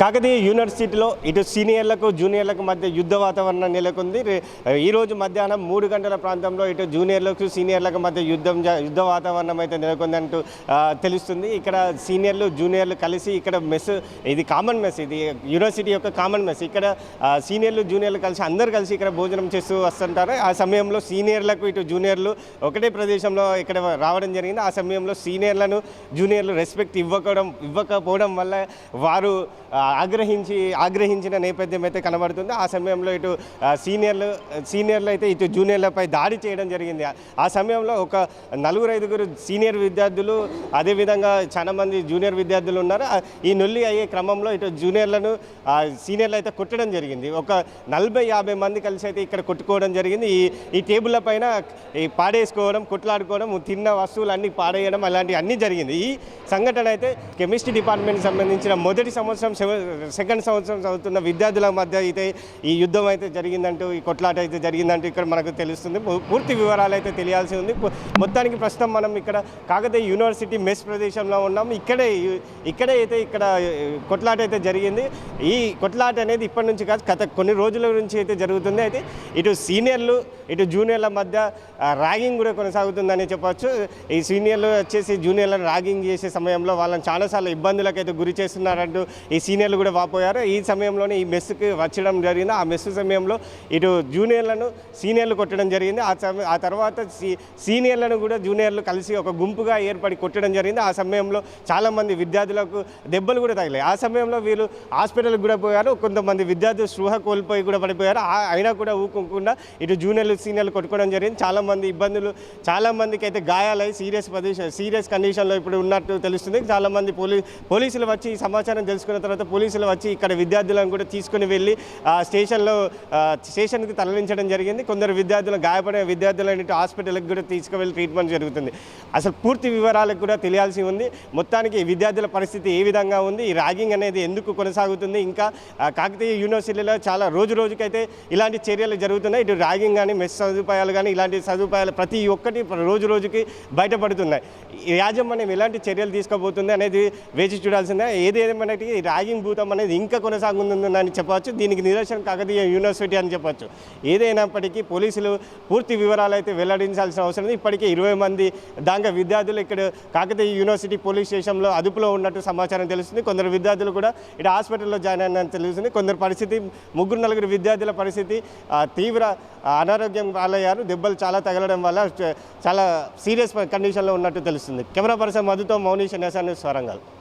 కాకతీయ యూనివర్సిటీలో ఇటు సీనియర్లకు జూనియర్లకు మధ్య యుద్ధ వాతావరణం నెలకొంది. ఈరోజు మధ్యాహ్నం మూడు గంటల ప్రాంతంలో ఇటు జూనియర్లకు సీనియర్లకు మధ్య యుద్ధం యుద్ధ వాతావరణం అయితే నెలకొంది అంటూ తెలుస్తుంది. ఇక్కడ సీనియర్లు జూనియర్లు కలిసి ఇక్కడ మెస్ ఇది కామన్ మెస్ ఇది యూనివర్సిటీ యొక్క కామన్ మెస్. ఇక్కడ సీనియర్లు జూనియర్లు కలిసి అందరు కలిసి ఇక్కడ భోజనం చేస్తూ వస్తుంటారు. ఆ సమయంలో సీనియర్లకు ఇటు జూనియర్లు ఒకటే ప్రదేశంలో ఇక్కడ రావడం జరిగింది. ఆ సమయంలో సీనియర్లను జూనియర్లు రెస్పెక్ట్ ఇవ్వకపోవడం ఇవ్వకపోవడం వల్ల వారు ఆగ్రహించి ఆగ్రహించిన నేపథ్యం అయితే కనబడుతుంది. ఆ సమయంలో ఇటు సీనియర్లు సీనియర్లు అయితే ఇటు జూనియర్లపై దాడి చేయడం జరిగింది. ఆ- సమయంలో ఒక నలుగురు ఐదుగురు సీనియర్ విద్యార్థులు అదేవిధంగా చాలా మంది జూనియర్ విద్యార్థులు ఉన్నారు. ఆ, ఈ నొల్లి అయ్యే క్రమంలో ఇటు జూనియర్లను సీనియర్లు అయితే కొట్టడం జరిగింది. ఒక నలభై యాభై మంది కలిసి అయితే ఇక్కడ కొట్టుకోవడం జరిగింది. ఈ ఈ టేబుల్ల పైన ఈ పాడేసుకోవడం కొట్లాడుకోవడం తిన్న వస్తువులు అన్ని పాడేయడం అలాంటివి అన్నీ జరిగింది. ఈ సంఘటన అయితే కెమిస్ట్రీ డిపార్ట్మెంట్ సంబంధించిన మొదటి సంవత్సరం సెవ- సెకండ్ సంవత్సరం చదువుతున్న విద్యార్థుల మధ్య అయితే ఈ యుద్ధం అయితే జరిగిందంటూ ఈ కొట్లాట అయితే జరిగిందంటూ ఇక్కడ మనకు తెలుస్తుంది. పూర్తి వివరాలు అయితే తెలియాల్సి ఉంది. మొత్తానికి ప్రస్తుతం మనం ఇక్కడ కాకతీయ యూనివర్సిటీ మెస్ ప్రదేశంలో ఉన్నాం. ఇక్కడే ఇక్కడే అయితే ఇక్కడ కొట్లాట అయితే జరిగింది. ఈ కొట్లాట అనేది ఇప్పటి నుంచి కాదు గత కొన్ని రోజుల నుంచి అయితే జరుగుతుంది. అయితే ఇటు సీనియర్లు ఇటు జూనియర్ల మధ్య ర్యాగింగ్ కూడా కొనసాగుతుందని చెప్పవచ్చు ఈ సీనియర్లు వచ్చేసి జూనియర్లను ర్యాగింగ్ చేసే సమయంలో వాళ్ళని చాలాసార్లు ఇబ్బందులకు అయితే గురి చేస్తున్నారంటూ ఈ సీనియర్ సీనియర్లు కూడా వాపోయారు. ఈ సమయంలోనే ఈ మెస్సుకి వచ్చడం జరిగింది. ఆ మెస్సు సమయంలో ఇటు జూనియర్లను సీనియర్లు కొట్టడం జరిగింది. ఆ సమయం ఆ తర్వాత సీ సీనియర్లను కూడా జూనియర్లు కలిసి ఒక గుంపుగా ఏర్పడి కొట్టడం జరిగింది. ఆ సమయంలో చాలామంది విద్యార్థులకు దెబ్బలు కూడా తగిలాయి. ఆ సమయంలో వీళ్ళు హాస్పిటల్కి కూడా పోయారు. కొంతమంది విద్యార్థులు స్పృహ కోల్పోయి కూడా పడిపోయారు. ఆ- అయినా కూడా ఊకుండా ఇటు జూనియర్లు సీనియర్లు కొట్టుకోవడం జరిగింది. చాలామంది ఇబ్బందులు చాలామందికి అయితే గాయాలై సీరియస్ పొజిషన్ సీరియస్ కండిషన్లో ఇప్పుడు ఉన్నట్టు తెలుస్తుంది. చాలామంది పోలీ పోలీసులు వచ్చి ఈ సమాచారం తెలుసుకున్న తర్వాత పోలీసులు వచ్చి ఇక్కడ విద్యార్థులను కూడా తీసుకుని వెళ్ళి ఆ స్టేషన్లో స్టేషన్కి తరలించడం జరిగింది. కొందరు విద్యార్థులు గాయపడిన విద్యార్థులను హాస్పిటల్కి కూడా తీసుకువెళ్ళి ట్రీట్మెంట్ జరుగుతుంది. అసలు పూర్తి వివరాలకు కూడా తెలియాల్సి ఉంది. మొత్తానికి విద్యార్థుల పరిస్థితి ఏ విధంగా ఉంది? ఈ ర్యాగింగ్ అనేది ఎందుకు కొనసాగుతుంది? ఇంకా కాకతీయ యూనివర్సిటీలో చాలా రోజు రోజుకైతే ఇలాంటి చర్యలు జరుగుతున్నాయి. ఇటు ర్యాగింగ్ కానీ మెస్ సదుపాయాలు కానీ ఇలాంటి సదుపాయాలు ప్రతి ఒక్కటి రోజు రోజుకి బయటపడుతున్నాయి. యాజమాన్యం ఎలాంటి చర్యలు తీసుకోబోతుంది అనేది వేచి చూడాల్సిందే. ఏదేమైనా ఈ ర్యాగింగ్ భూతం అనేది ఇంకా కొనసాగుతుందని చెప్పవచ్చు. దీనికి నిదర్శనం కాకతీయ యూనివర్సిటీ అని చెప్పవచ్చు. ఏదైనప్పటికీ పోలీసులు పూర్తి వివరాలు అయితే వెల్లడించాల్సిన అవసరం ఉంది. ఇప్పటికే ఇరవై మంది దాంగ విద్యార్థులు ఇక్కడ కాకతీయ యూనివర్సిటీ పోలీస్ స్టేషన్లో అదుపులో ఉన్నట్టు సమాచారం తెలుస్తుంది. కొందరు విద్యార్థులు కూడా ఇక్కడ హాస్పిటల్లో జాయిన్ అయినని తెలుస్తుంది. కొందరు పరిస్థితి ముగ్గురు నలుగురు విద్యార్థుల పరిస్థితి తీవ్ర అనారోగ్యం పాలయ్యారు. దెబ్బలు చాలా తగలడం వల్ల చ- చాలా సీరియస్ కండిషన్లో ఉన్నట్టు తెలుస్తుంది. Camera person మధుతో Mounish నేసాన్ని స్వరంగల్